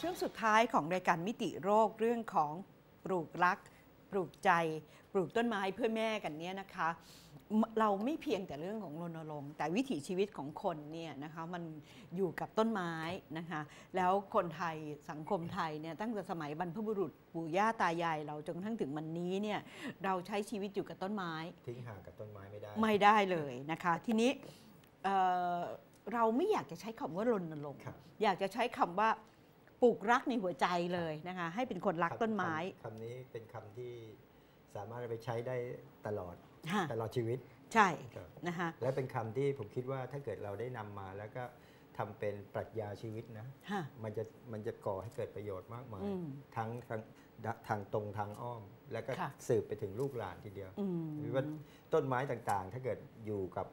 ช่วงสุดท้ายของรายการมิติโรคเรื่องของปลูกรัก ปลูกใจ ปลูกต้นไม้เพื่อแม่กันเนี่ยนะคะมเราไม่เพียงแต่เรื่องของรณรงค์แต่วิถีชีวิตของคนเนี่ยนะคะมันอยู่กับต้นไม้นะคะแล้วคนไทยสังคมไทยเนี่ยตั้งแต่สมัยบรรพบุรุษปู่ย่าตายาย เราจนกระทั่งถึงวันนี้เนี่ยเราใช้ชีวิตอยู่กับต้นไม้ ทิ้งห่างกับต้นไม้ไม่ได้ ไม่ได้เลยนะคะ ทีนี้เอ่อเราไม่อยากจะใช้คำว่ารณรงค์ครับอยากจะใช้คำว่า ปลูกรักในหัวใจเลยนะคะ ให้เป็นคนรักต้นไม้คำคำนี้เป็นคำที่สามารถเอาไปใช้ได้ตลอดค่ะตลอดชีวิตใช่ครับนะคะและเป็นคำที่ผมคิดว่าถ้าเกิดเราได้นำมาแล้วก็ทำเป็นปรัชญาชีวิตนะค่ะมันจะมันจะก่อให้เกิดประโยชน์มากมายอืมทั้งทางทางตรงทางอ้อม แล้วก็ค่ะสืบไปถึงลูกหลานทีเดียวอืมหรือว่าต้นไม้ต่างๆ ถ้าเกิดอยู่กับ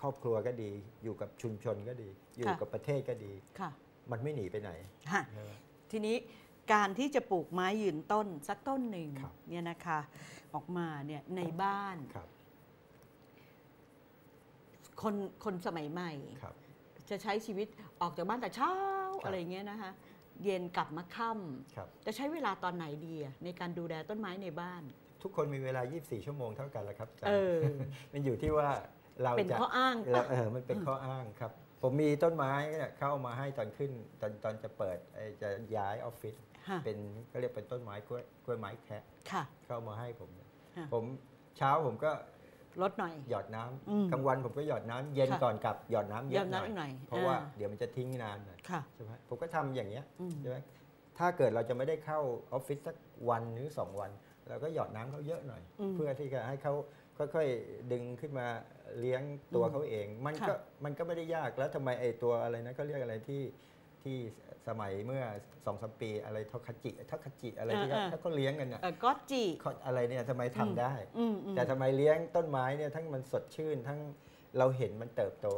ครอบครัวก็ดี อยู่กับชุมชนก็ดี อยู่กับประเทศก็ดีค่ะ มันไม่หนีไปไหนค่ะใช่ไหมทีนี้การที่จะปลูกไม้ยืนต้นสักต้นหนึ่งครับเนี่ยนะคะออกมาเนี่ยในบ้านครับคนคนสมัยใหม่ครับจะใช้ชีวิตออกจากบ้านแต่เช้าครับอะไรเงี้ยนะคะเย็นกลับมาค่ครับำจะใช้เวลาตอนไหนดีอะในการดูแลต้นไม้ในบ้าน ทุกคนมีเวลา 24 ชั่วโมงเท่ากันแหละครับอาจารย์เออมันอยู่ที่ว่าเราเป็นจะข้ออ้างเราปะเออมันเป็นข้ออ้างครับ ผมมีต้นไม้เนี่ยเข้าเอามาให้ตอนขึ้นตอนตอนจะเปิดไอ้จะย้ายออฟฟิศค่ะเป็นก็เรียกเป็นต้นไม้กล้วยกล้วยไม้แคะค่ะเข้ามาให้ผมเนี่ยค่ะผมเช้าผมก็ลดหน่อย หยอดน้ำอืมกลางวันผมก็หยอดน้ำเย็นค่ะก่อนกลับหยอดน้ำเยหยออะดหน่น้ำอีกหน่ออยยเพราะว่าอ่าเดี๋ยวมันจะทิ้งนานหน่อยค่ะใช่ไหมผมก็ทำอย่างเงี้ยอืมใช่ไหมถ้าเกิดเราจะไม่ได้เข้าออฟฟิศสักวันหรือสองวันเราก็หยอดน้ำเขาเยอะหน่อยอืมเพื่อที่จะให้เขา ค่อยๆดึงขึ้นมาเลี้ยงตัวเขาเอง มันก็ค่ะมันก็ไม่ได้ยากแล้วทำไมไอ้ตัวอะไรนะเขาเรียกอะไรที่ที่สมัยเมื่อสองสามปีอะไรทอคาจิทอคาจิอะไรที่เขาอ่าๆถ้าเขาเลี้ยงกันเนี่ยเออก็จีเขาอะไรเนี่ยทำไมทำได้อืมอืมแต่ทำไมเลี้ยงต้นไม้เนี่ยทั้งมันสดชื่น ทั้งเราเห็นมันเติบโต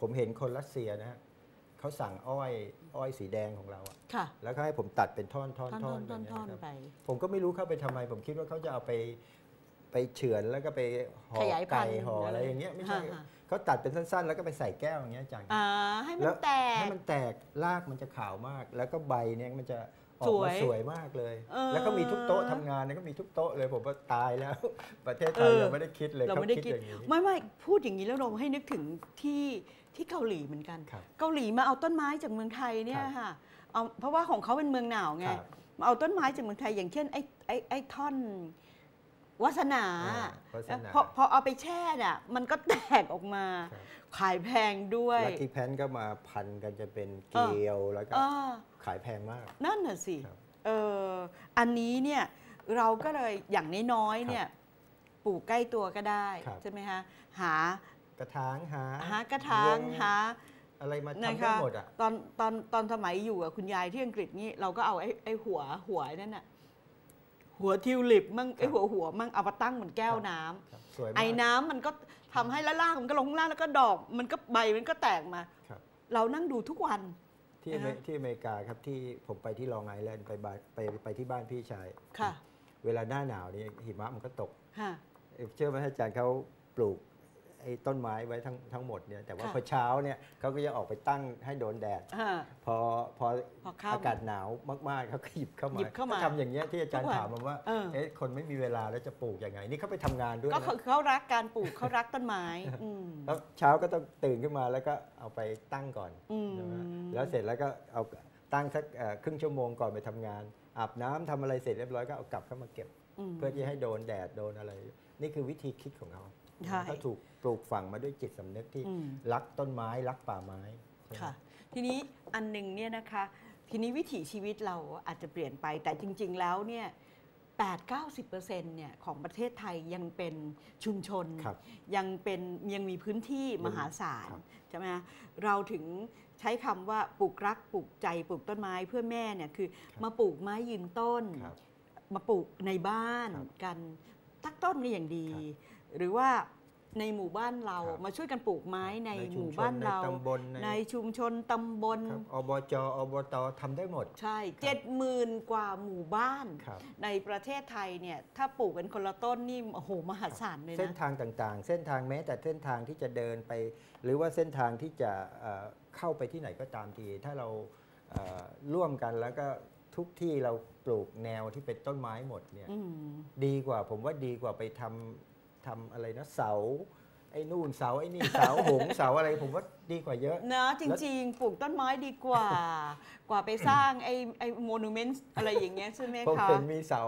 ผมเห็นคนรัสเซียนะฮะเขาสั่งอ้อยอ้อยสีแดงของเราอะค่ะแล้วก็ให้ผมตัดเป็นท่อนท่อนท่อนท่ท่ออนนท่อนแบบท่อนเนี้ยไปครับผมก็ไม่รู้เข้าไปทำไม ผมคิดว่าเขาจะเอาไป ไปเฉือนแล้วก็ไปห่อขยายพัไก่นธุ์ห่อหรืออะอะไรไรอย่างเงี้ยไม่ใช่ฮะเขาตัดเป็นสั้นๆ แล้วก็ไปใส่แก้วอย่างเงี้ยจังอ่าให้มัแล้นวแตให้กมันแตกรากมันจะขาวมาก แล้วก็ใบเนี่ยมันจะออสกวมายสวยมากเลยเออแล้วก็มีทุกโต๊ะทำงานเนี่ยก็มีทุกโต๊ะเลยผมว่าตายแล้ว ประเทศไทยเออเราไม่ได้คิดเลยเราเขาไม่ได้คิดคิดอย่างนี้ไม่ไม่พูดอย่างนี้แล้วเราให้นึกถึงที่ที่เกาหลีเหมือนกันครับเกาหลีมาเอาต้นไม้จากเมืองไทยเนี่ยครับค่ะเอาเพราะว่าของเขาเป็นเมืองหนาวไงครับมาเอาต้นไม้จากเมืองไทยอย่างเช่นไอ้ไอ้ไอ้ท่อน วาสนาอ่าวาสนาพอพอเอาไปแช่น่ะมันก็แตกออกมาครับขายแพงด้วยลักกี้แพนก็มาพันกันจะเป็นเกลียวแล้วก็เออขายแพงมาก นั่นน่ะสิครับเอออันนี้เนี่ยเราก็เลยอย่างน้อยๆเนี่ยปลูกใกล้ตัวก็ได้ครับใช่ไหมคะหากระถางหาหากระถางวหาอะไรมานะทำได้คะหมดอะตอนตอนตอนสมัยอยู่กับคุณยายที่อังกฤษนี่เราก็เอาไอ้ไอ้หัวหัวนั่นน่ะ หัวทิวลิปมั่งไอ้หัวหัวมั่งเอามาตั้งบนแก้วน้ำครับสวยมากไอ้น้ำมันก็ทำให้ละล่างมันก็ลงข้างล่างแล้วก็ดอกมันก็ใบมันก็แตกมาครับเรานั่งดูทุกวันที่อเมนะคะที่อเมริกาครับที่ผมไปที่ลองไอแลนด์ไปบ้านไปไปที่บ้านพี่ชายค่ะ เวลาหน้าหนาวนี่หิมะมันก็ตกค่ะเอ่อเชื่อไหมอาจารย์เขาปลูก ไอ้ต้นไม้ไว้ทั้งทั้งหมดเนี่ยแต่ว่าค่ะพอเช้าเนี่ยเขาก็จะออกไปตั้งให้โดนแดดอ่าพอพอพอค่ำอากาศหนาวมากๆเขาก็หยิบเข้ามาหยิบเข้ามาก็ทำอย่างเงี้ยที่อาจารย์ทุกวันถามมาว่าเออเอ๊ะคนไม่มีเวลาแล้วจะปลูกยังไง นี่เขาไปทำงานด้วยก็นะเขาเขารักการปลูกเขารักต้นไม้อืมแล้วเช้าก็ต้องตื่นขึ้นมาแล้วก็เอาไปตั้งก่อนอืมใช่ไหมแล้วเสร็จแล้วก็เอาตั้งสักเอ่อครึ่งชั่วโมงก่อนไปทำงาน อาบน้ำทำอะไรเสร็จเรียบร้อยก็เอากลับเข้ามาเก็บมเพื่อที่ให้โดนแดดโดนอะไร นี่คือวิธีคิดของเขา ใช่เขาถูกปลูกฝังมาด้วยจิตสำนึกที่อืมรักต้นไม้รักป่าไม้ใช่ไหมค่ะ ทีนี้อันหนึ่งเนี่ยนะคะ ทีนี้วิถีชีวิตเราอาจจะเปลี่ยนไปแต่จริง ๆ แล้วเนี่ย8-90%เนี่ยของประเทศไทยยังเป็นชุมชนครับยังเป็นยังมีพื้นที่มหาศาลครับใช่ไหมคะเราถึงใช้คำว่าปลูกรักปลูกใจปลูกต้นไม้เพื่อแม่เนี่ยคือครับมาปลูกไม้ยืนต้นครับมาปลูกในบ้านครับกัน ตักต้นก็อย่างดีครับ หรือว่าในหมู่บ้านเราครับมาช่วยกันปลูกไม้ในในหชุมมู่ชนบ้านเราในตำบลในในชุมชนตำบลครับอบจอบตทำได้หมด ใช่เจ็ดหมื่นกว่าหมู่บ้านครับในประเทศไทยเนี่ยถ้าปลูกกันคนละต้นนี่โอ้โหมหาศาลเลยเส้นนะทางต่างๆ เส้นทางแม้แต่เส้นทางที่จะเดินไป หรือว่าเส้นทางที่จะเอ่อเข้าไปที่ไหนก็ตามที ถ้าเราเเอ่อร่วมกันแล้วก็ทุกที่เราปลูกแนวที่เป็นต้นไม้หมดเนี่ยอืมดีกว่าผมว่าดีกว่าไปทำ ทำอะไรนะเสาไอ้นู่นเสาไอ้นี่เสาหงส์เสาอะไรผมว่าดีกว่าเยอะนะจริง ๆ ปลูกต้นไม้ดีกว่า กว่าไปสร้างไอ้ไอ้โมนูเมนต์อะไรอย่างเงี้ยใช่ไหมผมคะเห็นมีเสา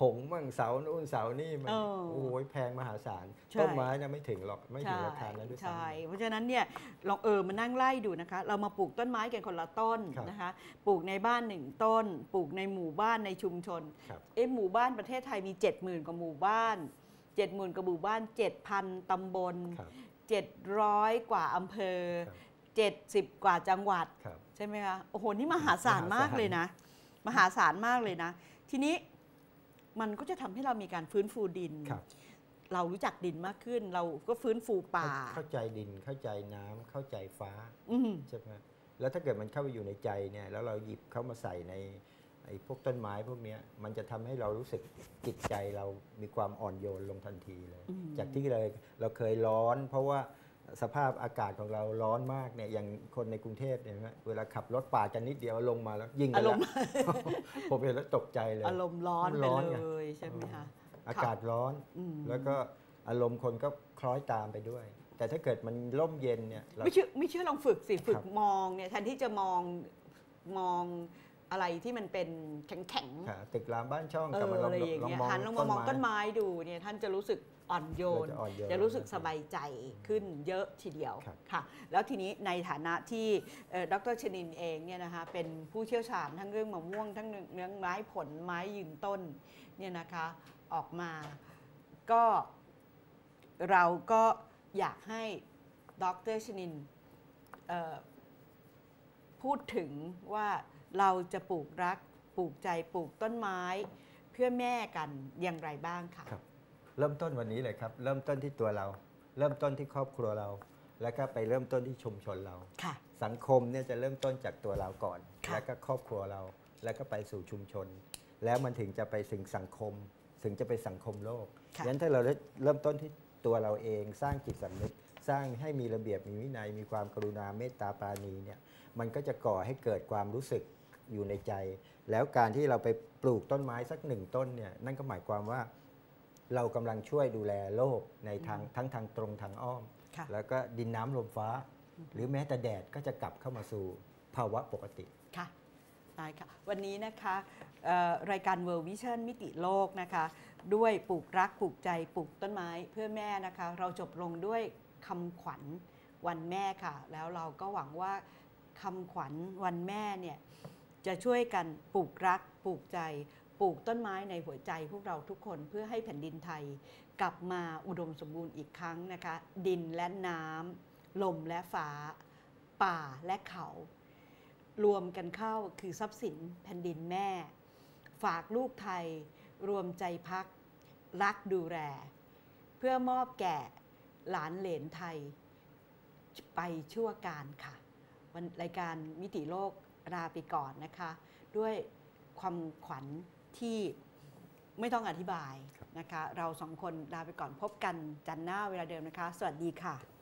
หงส์มั่งเสานู่นเสานี่มันเออโอ้ยแพงมหาศาลใช่ต้นไม้นะไม่ถึงหรอกไม่ถึงราคานั้นด้วยซ้ใช่เพราะฉะนั้นเนี่ยลองเออมานั่งไล่ดูนะคะ เรามาปลูกต้นไม้กันคนละต้นครับนะคะปลูกในบ้านหนึ่งต้น ปลูกในหมู่บ้านในชุมชนครับเอ๊ะหมู่บ้านประเทศไทยมี 70,000กว่าหมู่บ้าน 70,000กว่าหมู่บ้าน 7,000 ตำบลครับ700 กว่าอำเภอครับ70 กว่าจังหวัดครับใช่ไหมคะ โอ้โห นี่มหาศาลมหาศาลมากเลยนะ มหาศาลมากเลยนะ ทีนี้มันก็จะทำให้เรามีการฟื้นฟูดินครับเรารู้จักดินมากขึ้น เราก็ฟื้นฟูป่า เข้าใจดิน เข้าใจน้ำเข้าใจฟ้าอืมใช่ไหมแล้วถ้าเกิดมันเข้าไปอยู่ในใจเนี่ย แล้วเราหยิบเข้ามาใส่ใน ไอ้พวกต้นไม้พวกเนี้ยมันจะทำให้เรารู้สึกจิตใจเรามีความอ่อนโยนลงทันทีเลยอืมจากที่เลยเราเคยร้อน เพราะว่าสภาพอากาศของเราร้อนมากเนี่ยอย่างคนในกรุงเทพเนี่ยนะเวลาขับรถปาดกันนิดเดียวลงมาแล้วยิงกัอานรแล้วมณ์ผมเห็นแล้วตกใจเลย อารมณ์ร้อนมันไปร้อนไงเลยใช่ไหมคะอากาศร้อนอืมแล้วก็อารมณ์คนก็คล้อยตามไปด้วย แต่ถ้าเกิดมันร่มเย็นเนี่ยเราไม่เชื่อไม่เชื่อลองฝึกสิฝึคกรับมองเนี่ยแทนที่จะมองมอง อะไรที่มันเป็นแข็งแข็งๆค่ะตึกรามบ้านช่องเอกลับอมาลอะองไรอย่างลองเงี้ยมองหันลงมามองต้นไม้ดูเนี่ยท่านจะรู้สึกอ่อนโยนเราจะอ่อนโยนจะรู้สึกสบายใจขึ้นเยอะทีเดียวครับค่ะแล้วทีนี้ในฐานะที่เอ่อดรชนินเองเนี่ยนะคะเป็นผู้เชี่ยวชาญทั้งเรื่องมะม่วงทั้งเรื่องไม้ผลไม้ยืนต้นเนี่ยนะคะออกมาก็เราก็อยากให้ดรชนินเอ่อพูดถึงว่า เราจะปลูกรักปลูกใจปลูกต้นไม้ เพื่อแม่กันอย่างไรบ้างค่ะครับเริ่มต้นวันนี้เลยครับเริ่มต้นที่ตัวเรา เริ่มต้นที่ครอบครัวเรา แล้วก็ไปเริ่มต้นที่ชุมชนเรา ค่ะ สังคมเนี่ยจะเริ่มต้นจากตัวเราก่อน ค่ะ แล้วก็ครอบครัวเรา แล้วก็ไปสู่ชุมชน แล้วมันถึงจะไปถึงสังคม ถึงจะไปสังคมโลกค่ะ งั้นถ้าเราเริ่มต้นที่ตัวเราเองสร้างจิตสำนึก สร้างให้มีระเบียบมีวินัยมีความกรุณาเมตตาปราณีเนี่ยมันก็จะก่อให้เกิดความรู้สึก อยู่ในใจ แล้วการที่เราไปปลูกต้นไม้สักหนึ่งต้นเนี่ยนั่นก็หมายความว่าเรากำลังช่วยดูแลโลกในทางทั้งทางตรงทางอ้อมค่ะแล้วก็ดินน้ำลมฟ้า หรือแม้แต่แดดก็จะกลับเข้ามาสู่ภาวะปกติค่ะได้ค่ะวันนี้นะคะเอ่อรายการ World Vision มิติโลกนะคะ ด้วยปลูกรักปลูกใจปลูกต้นไม้เพื่อแม่นะคะ เราจบลงด้วยคำขวัญวันแม่ค่ะ แล้วเราก็หวังว่าคำขวัญวันแม่เนี่ย จะช่วยกันปลูกรักปลูกใจ ปลูกต้นไม้ในหัวใจพวกเราทุกคนเพื่อให้แผ่นดินไทย กลับมาอุดมสมบูรณ์อีกครั้งนะคะ ดินและน้ำลมและฟ้า ป่าและเขา รวมกันเข้าคือทรัพย์สินแผ่นดินแม่ ฝากลูกไทย รวมใจพัก รักดูแลเพื่อมอบแก่หลานเหลนไทย ไปชั่วการค่ะวันรายการมิติโลก ลาไปก่อนนะคะ ด้วยความขวัญที่ไม่ต้องอธิบายนะคะ เราสองคนลาไปก่อนพบกันจันทร์หน้าเวลาเดิมนะคะ สวัสดีค่ะ